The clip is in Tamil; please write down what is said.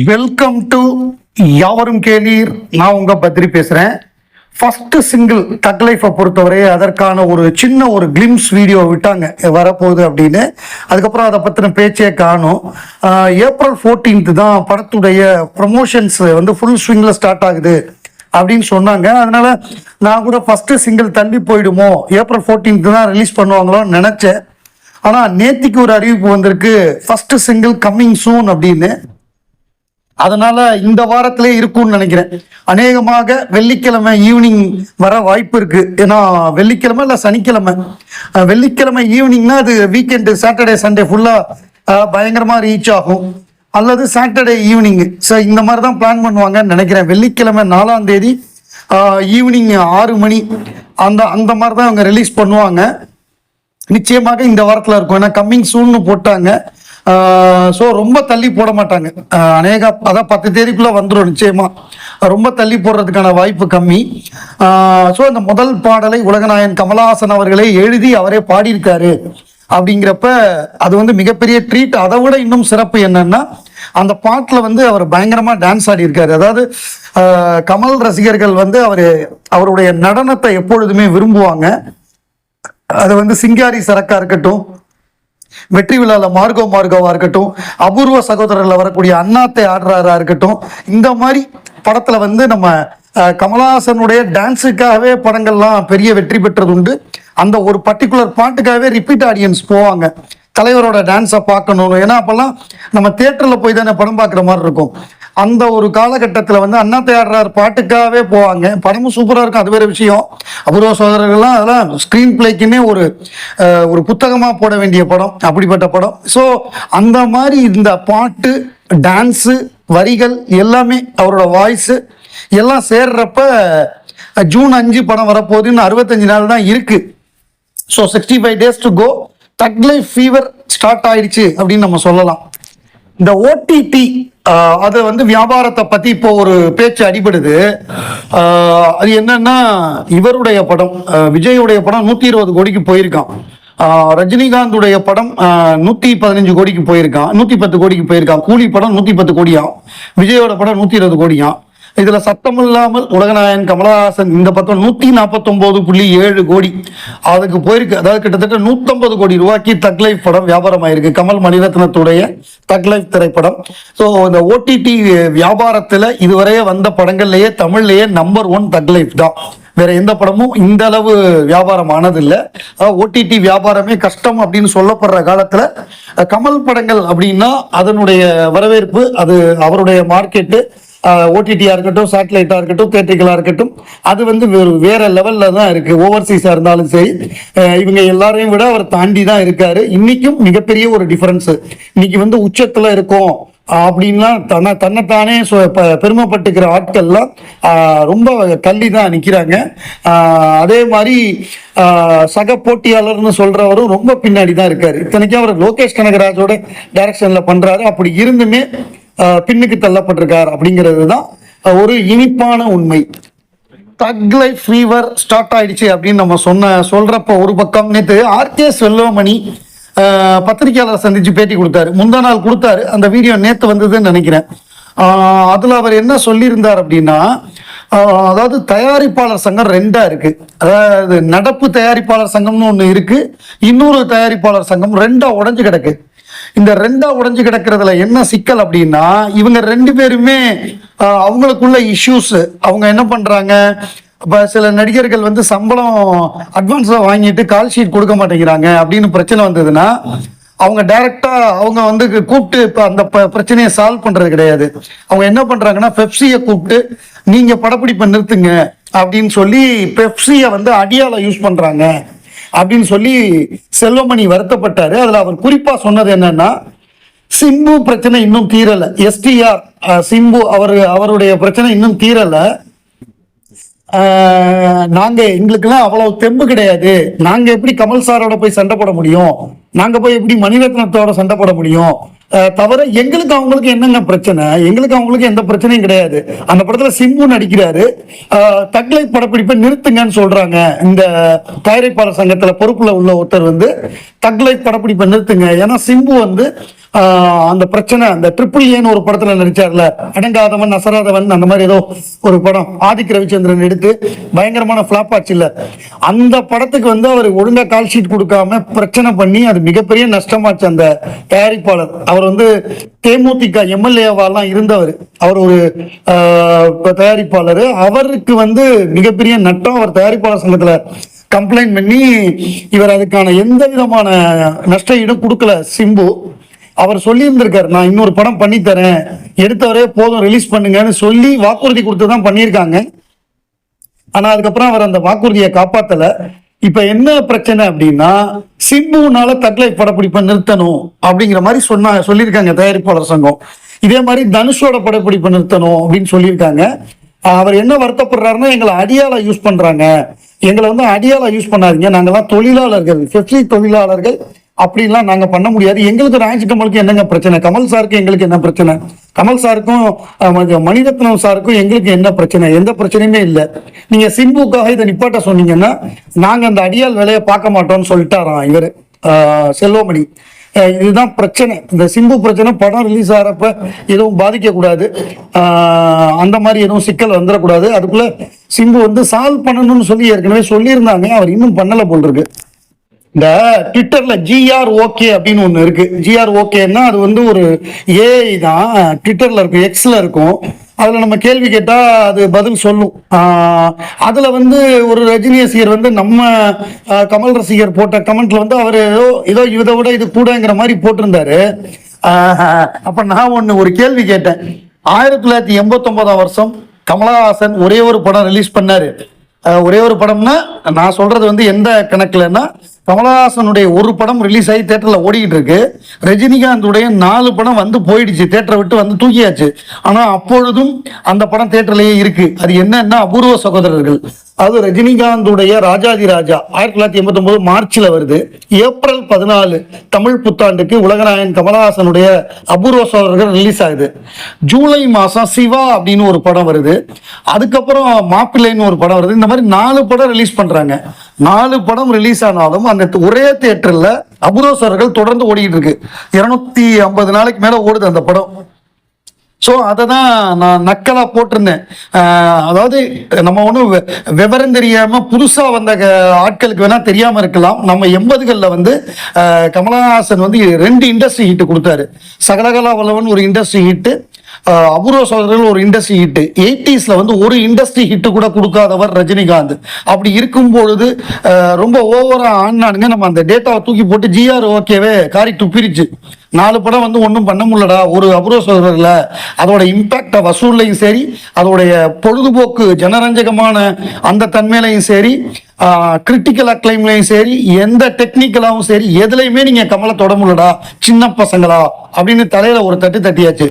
வெல்கம் டு யாவரும் கேளீர். நான் உங்க பத்ரி பேசுறேன். ஃபர்ஸ்ட் சிங்கிள் தக் லைஃபை பொறுத்தவரை அதற்கான ஒரு சின்ன ஒரு கிளிம்ஸ் வீடியோ விட்டாங்க. வரப்போகுது அப்படின்னு. அதுக்கப்புறம் அதை பற்றின பேச்சே காணும். ஏப்ரல் 14th தான் படத்துடைய ப்ரமோஷன்ஸ் வந்து ஃபுல் ஸ்விங்கில் ஸ்டார்ட் ஆகுது அப்படின்னு சொன்னாங்க. அதனால நான் கூட ஃபஸ்ட்டு சிங்கிள் தள்ளி போயிடுமோ? ஏப்ரல் 14th தான் ரிலீஸ் பண்ணுவாங்களோன்னு நினச்சேன். ஆனால் நேத்திக்கு ஒரு அறிவிப்பு வந்திருக்கு. ஃபஸ்ட்டு சிங்கிள் கம்மிங் சூன் அப்படின்னு. அதனால இந்த வாரத்திலே இருக்கும்னு நினைக்கிறேன். அநேகமாக வெள்ளிக்கிழமை ஈவினிங் வர வாய்ப்பு இருக்கு. ஏன்னா வெள்ளிக்கிழமை இல்லை சனிக்கிழமை. வெள்ளிக்கிழமை ஈவினிங்னா அது வீக்கெண்டு சாட்டர்டே சண்டே ஃபுல்லா பயங்கரமா ரீச் ஆகும். அல்லது சாட்டர்டே ஈவினிங் ஸோ இந்த மாதிரி தான் பிளான் பண்ணுவாங்கன்னு நினைக்கிறேன். வெள்ளிக்கிழமை நாலாம் தேதி ஈவினிங் ஆறு மணி. அந்த அந்த மாதிரி தான் அவங்க ரிலீஸ் பண்ணுவாங்க. நிச்சயமாக இந்த வாரத்தில் இருக்கும். ஏன்னா கம்மிங் சூன்னு போட்டாங்க. ஸோ ரொம்ப தள்ளி போட மாட்டாங்க. அநேக அதான் பத்து தேதிக்குள்ளே வந்துடும் நிச்சயமா. ரொம்ப தள்ளி போடுறதுக்கான வாய்ப்பு கம்மி. ஸோ இந்த முதல் பாடலை உலகநாயன் கமலஹாசன் அவர்களே எழுதி அவரே பாடியிருக்காரு அப்படிங்கிறப்ப அது வந்து மிகப்பெரிய ட்ரீட் அதை விட இன்னும் சிறப்பு என்னன்னா அந்த பாட்டில் வந்து அவர் பயங்கரமாக டான்ஸ் ஆடியிருக்காரு. அதாவது கமல் ரசிகர்கள் வந்து அவர் அவருடைய நடனத்தை எப்பொழுதுமே விரும்புவாங்க. அது வந்து சிங்காரி சரக்கா இருக்கட்டும் வெற்றி விழால மார்கோ மார்கோவாக இருக்கட்டும் அபூர்வ சகோதரர்ல வரக்கூடிய அண்ணாத்தை ஆடுறாரா இருக்கட்டும் இந்த மாதிரி படத்தில் வந்து நம்ம அஹ், கமலஹாசனுடைய டான்ஸுக்காகவே படங்கள்லாம் பெரிய வெற்றி பெற்றது உண்டு அந்த ஒரு பர்டிகுலர் பாட்டுக்காகவே ரிப்பீட் ஆடியன்ஸ் போவாங்க. தலைவரோட டான்ஸை பார்க்கணும். ஏன்னா அப்போல்லாம் நம்ம தேட்டரில் போய் தானே படம் பார்க்குற மாதிரி இருக்கும். அந்த ஒரு காலகட்டத்தில் வந்து அண்ணா தேடுறார் பாட்டுக்காகவே போவாங்க. படமும் சூப்பராக இருக்கும் அது வேற விஷயம். அபூர்வ சோதரர்கள்லாம் அதெல்லாம் ஸ்க்ரீன் பிளேக்குன்னே ஒரு ஒரு புத்தகமாக போட வேண்டிய படம் அப்படிப்பட்ட படம். ஸோ அந்த மாதிரி இந்த பாட்டு டான்ஸு வரிகள் எல்லாமே அவரோட வாய்ஸு எல்லாம் சேர்றப்ப ஜூன் அஞ்சு படம் வரப்போகுதுன்னு அறுபத்தஞ்சு நாள் தான் இருக்குது so sixty five days to go Thug Life fever start ஆயிடுச்சு அப்படின்னு நம்ம சொல்லலாம். இந்த ஓடிடி அது வந்து வியாபாரத்தை பத்தி இப்போ ஒரு பேச்சு அடிபடுது. அது என்னன்னா இவருடைய படம் விஜயுடைய படம் நூத்தி இருபது கோடிக்கு போயிருக்கான். ரஜினிகாந்துடைய படம் நூற்றி நூத்தி பதினஞ்சு கோடிக்கு போயிருக்கான் நூத்தி பத்து கோடிக்கு போயிருக்கான். கூலி படம் நூத்தி பத்து கோடியாம். விஜயோட படம் நூத்தி இருபது கோடியாம். இதுல சத்தம் இல்லாமல் உலகநாயகன் கமலஹாசன் இந்த பக்கம் நூத்தி நாற்பத்தொன்பது புள்ளி ஏழு கோடி. அதுக்கு போயிருக்கு. அதாவது கிட்டத்தட்ட நூத்தம்பது கோடி ரூபாய்க்கு தக் லைஃப் படம் வியாபாரம் ஆயிருக்கு கமல் மணிரத்னத்துடைய தக் லைஃப் திரைப்படம். ஸோ இந்த ஓடிடி வியாபாரத்துல இதுவரையே வந்த படங்கள்லயே தமிழ்லயே நம்பர் ஒன் தக் லைஃப் தான். வேற எந்த படமும் இந்த அளவு வியாபாரம் ஆனதில்லை ஓடிடி வியாபாரமே கஷ்டம் அப்படின்னு சொல்லப்படுற காலத்துல கமல் படங்கள் அப்படின்னா அதனுடைய வரவேற்பு அது அவருடைய மார்க்கெட்டு ஓடிடியாக இருக்கட்டும் சேட்டலைட்டாக இருக்கட்டும் தேட்டரிக்கலாக இருக்கட்டும் அது வந்து வேறு லெவலில் தான் இருக்குது ஓவர்சீஸாக இருந்தாலும் சரி இவங்க எல்லாரையும் விட அவர் தாண்டி தான் இருக்கார். இன்றைக்கும் மிகப்பெரிய ஒரு டிஃப்ரென்ஸு இன்றைக்கி வந்து உச்சத்தில் இருக்கோம் அப்படின்லாம் தன்னை தன்னைத்தானே சொ- ப- பெருமைப்பட்டுக்கிற ஆட்கள்லாம் ரொம்ப தள்ளி தான் நிற்கிறாங்க அதே மாதிரி சக போட்டியாளர்னு சொல்கிறவரும் ரொம்ப பின்னாடி தான் இருக்கார். இத்தனைக்கும் அவர் லோகேஷ் கனகராஜோட டைரக்ஷனில் பண்ணுறாரு அப்படி இருந்துமே பின்னுக்கு தள்ளப்பட்டிருக்கார் அப்படிங்கிறது தான் ஒரு இனிப்பான உண்மை. தக் லைஃப் ஃபீவர் ஸ்டார்ட் ஆயிடுச்சு அப்படின்னு நம்ம சொன்ன சொல்றப்ப ஒரு பக்கம் நேற்று ஆர்கே செல்வமணி பத்திரிகையாளர் பத்திரிக்கையாளர் சந்திச்சு பேட்டி கொடுத்தாரு. முந்தா நாள் கொடுத்தாரு. அந்த வீடியோ நேற்று வந்ததுன்னு நினைக்கிறேன். அதில் அவர் என்ன சொல்லியிருந்தார் அப்படின்னா அதாவது தயாரிப்பாளர் சங்கம் ரெண்டாக இருக்குது அதாவது நடப்பு தயாரிப்பாளர் சங்கம்னு ஒன்று இருக்குது இன்னொரு தயாரிப்பாளர் சங்கம் ரெண்டாக உடஞ்சு கிடக்கு. இந்த ரெண்டா உடைஞ்சு கிடக்கிறதுல என்ன சிக்கல் அப்படின்னா இவங்க ரெண்டு பேருமே அவங்களுக்குள்ள இஷ்யூஸ் அவங்க என்ன பண்றாங்க? இப்போ சில நடிகர்கள் வந்து சம்பளம் அட்வான்ஸாக வாங்கிட்டு கால் ஷீட் கொடுக்க மாட்டேங்கிறாங்க அப்படின்னு பிரச்சனை வந்ததுன்னா அவங்க டைரக்டா அவங்க வந்து கூப்பிட்டு இப்போ அந்த ப- பிரச்சனையை சால்வ் பண்றது கிடையாது. அவங்க என்ன பண்றாங்கன்னா பெப்சியை கூப்பிட்டு நீங்க படப்பிடிப்பை நிறுத்துங்க அப்படின்னு சொல்லி பெப்சியை வந்து அடியால யூஸ் பண்றாங்க. அப்படின்னு சொல்லி செல்வமணி வருத்தப்பட்டாரு. அதுல அவர் குறிப்பா சொன்னது என்னன்னா சிம்பு பிரச்சனை இன்னும் தீரல. எஸ்டிஆர் சிம்பு அவர் அவருடைய பிரச்சனை இன்னும் தீரல. நாங்கள் எங்களுக்கெல்லாம் அவ்வளவு தெம்பு கிடையாது. நாங்க எப்படி கமல் சாரோட போய் சண்டை போட முடியும்? நாங்க போய் எப்படி மணிரத்னத்தோட சண்டை போட முடியும்? தவிர எங்களுக்கு அவங்களுக்கு என்னங்க பிரச்சனை? எங்களுக்கு அவங்களுக்கு எந்த பிரச்சனையும் கிடையாது. அந்த படத்துல சிம்பு நடிக்கிறாரு. தக்லை படப்பிடிப்பை நிறுத்துங்கன்னு சொல்றாங்க. இந்த தயாரிப்பாளர் சங்கத்துல பொறுப்புல உள்ள ஒருத்தர் வந்து தக்லை படப்பிடிப்பை நிறுத்துங்க. ஏன்னா சிம்பு வந்து அந்த பிரச்சனை அந்த ட்ரிபிள் ஏன்னு ஒரு படத்துல நடிச்சார்ல அடங்காதவன் அசராதவன் அந்த மாதிரி ஏதோ ஒரு படம் ஆதிக் ரவிச்சந்திரன் எடுத்து பயங்கரமான ஃபிளாப் ஆச்சு இல்ல அந்த படத்துக்கு வந்து அவர் ஒழுங்கா கால் ஷீட் கொடுக்காம பிரச்சனை பண்ணி அது மிகப்பெரிய நஷ்டமாச்சு அந்த தயாரிப்பாளர். அவர் வந்து தேமுதிக எம்எல்ஏவாலாம் இருந்தவர். அவர் ஒரு தயாரிப்பாளர். அவருக்கு வந்து மிகப்பெரிய நட்டம் அவர் தயாரிப்பாளர் சங்கத்துல கம்ப்ளைண்ட் பண்ணி இவர் அதுக்கான எந்த விதமான நஷ்ட ஈடும் கொடுக்கல சிம்பு. அவர் சொல்லியிருந்திருக்கார் நான் இன்னொரு படம் பண்ணி தரேன். எடுத்தவரே போதும் ரிலீஸ் பண்ணுங்கன்னு சொல்லி வாக்குறுதி கொடுத்து தான் பண்ணியிருக்காங்க. ஆனா அதுக்கப்புறம் அவர் அந்த வாக்குறுதியை காப்பாத்தல. இப்ப என்ன பிரச்சனை அப்படின்னா சிம்புனால தக்லை படப்பிடிப்பை நிறுத்தணும் அப்படிங்கிற மாதிரி சொன்னா சொல்லியிருக்காங்க தயாரிப்பாளர் சங்கம். இதே மாதிரி தனுஷோட படப்பிடிப்பை நிறுத்தணும் அப்படின்னு சொல்லியிருக்காங்க. அவர் என்ன வருத்தப்படுறாருன்னா எங்களை அடியாளா யூஸ் பண்றாங்க. எங்களை வந்து அடியாளா யூஸ் பண்ணாதீங்க. நாங்கெல்லாம் தொழிலாளர்கள் ஃபெஃப்டி தொழிலாளர்கள். அப்படின்லாம் நாங்க பண்ண முடியாது. எங்களுக்கு ராஞ்சி கமலுக்கு என்னங்க பிரச்சனை? கமல் சாருக்கு எங்களுக்கு என்ன பிரச்சனை? கமல் சாருக்கும் மணிரத்னம் சாருக்கும் எங்களுக்கு என்ன பிரச்சனை? எந்த பிரச்சனையுமே இல்லை. நீங்க சிம்புக்காக இதை நிப்பாட்ட சொன்னீங்கன்னா நாங்க அந்த அடியால் வேலையை பார்க்க மாட்டோம்னு சொல்லிட்டாராம் இவர் செல்வமணி. இதுதான் பிரச்சனை. இந்த சிம்பு பிரச்சனை படம் ரிலீஸ் ஆகிறப்ப எதுவும் பாதிக்கக்கூடாது. அந்த மாதிரி எதுவும் சிக்கல் வந்துடக்கூடாது அதுக்குள்ள சிம்பு வந்து சால்வ் பண்ணணும்னு சொல்லி ஏற்கனவே சொல்லியிருந்தாங்க. அவர் இன்னும் பண்ணலை போல் இருக்கு. இந்த ட்விட்டர்ல ஜிஆர் ஓகே அப்படின்னு ஒன்று இருக்கு. ஜிஆர் ஓகேன்னா அது வந்து ஒரு ஏஐ தான். ட்விட்டர்ல இருக்கும் எக்ஸ்ல இருக்கும். அதுல நம்ம கேள்வி கேட்டா அது பதில் சொல்லும். அதில் அதுல வந்து ஒரு ரஜினி ரசிகர் வந்து நம்ம கமல் ரசிகர் போட்ட கமெண்ட்ல வந்து அவர் ஏதோ ஏதோ இதை விட இது கூடங்கிற மாதிரி போட்டிருந்தாரு. அப்போ அப்ப நான் ஒண்ணு ஒரு கேள்வி கேட்டேன். ஆயிரத்தி தொள்ளாயிரத்தி எண்பத்தி வருஷம் கமலஹாசன் ஒரே ஒரு படம் ரிலீஸ் பண்ணாரு. ஒரே ஒரு படம்னா நான் சொல்றது வந்து எந்த கணக்குலன்னா கமலஹாசனுடைய ஒரு படம் ரிலீஸ் ஆகி தேட்டரில் ஓடிக்கிட்டு இருக்கு. ரஜினிகாந்துடைய நாலு படம் வந்து போயிடுச்சு. தேட்டரை விட்டு வந்து தூக்கியாச்சு. ஆனால் அப்பொழுதும் அந்த படம் தேட்டர்லேயே இருக்கு. அது என்னன்னா அபூர்வ சகோதரர்கள். அது ரஜினிகாந்துடைய ராஜாதி ராஜா. ஆயிரத்தி தொள்ளாயிரத்தி எண்பத்தொம்போது மார்ச்சில் வருது. ஏப்ரல் பதினாலு தமிழ் புத்தாண்டுக்கு உலகநாயகன் கமலஹாசனுடைய அபூர்வ சகோதரர்கள் ரிலீஸ் ஆகுது. ஜூலை மாதம் சிவா அப்படின்னு ஒரு படம் வருது. அதுக்கப்புறம் மாப்பிள்ளைன்னு ஒரு படம் வருது. இந்த மாதிரி நாலு படம் ரிலீஸ் பண்ணுறாங்க நாலு படம் ரிலீஸ் ஆனாலும் அந்த ஒரே தேட்டரில் அபுதோசர்கள் தொடர்ந்து ஓடிக்கிட்டு இருக்கு. இருநூத்தி ஐம்பது நாளைக்கு மேலே ஓடுது அந்த படம். ஸோ அதை தான் நான் நக்கலாக போட்டிருந்தேன். அதாவது நம்ம ஒன்றும் விவரம் தெரியாமல் புதுசாக வந்த க- ஆட்களுக்கு வேணால் தெரியாமல் இருக்கலாம். நம்ம எண்பதுகளில் வந்து கமலஹாசன் வந்து ரெண்டு இண்டஸ்ட்ரி ஹிட்டு கொடுத்தாரு. சகலகலா வல்லவன் ஒரு இண்டஸ்ட்ரி ஹிட்டு அபூர்வ சோதரர்கள் ஒரு இண்டஸ்ட்ரி ஹிட்டு எயிட்டிஸில் வந்து ஒரு இண்டஸ்ட்ரி ஹிட்டு கூட கொடுக்காதவர் ரஜினிகாந்த். அப்படி இருக்கும் பொழுது ரொம்ப ஓவராக ஆனானுங்க நம்ம அந்த டேட்டாவை தூக்கி போட்டு ஜிஆர் ஓகேவே காரி துப்பிருச்சு நாலு படம் வந்து ஒன்றும் பண்ண முடியலடா. ஒரு அபூர்வ சோதரில் அதோட இம்பேக்டை வசூல்லையும் சரி அதோடைய பொழுதுபோக்கு ஜனரஞ்சகமான அந்த தன்மையிலையும் சரி கிரிட்டிக்கல் அக்ளைம்லையும் சரி எந்த டெக்னிக்கலாகவும் சரி எதுலையுமே நீங்கள் கமலை தொட முடியலடா. சின்ன பசங்களா அப்படின்னு தலையில ஒரு தட்டு தட்டியாச்சு.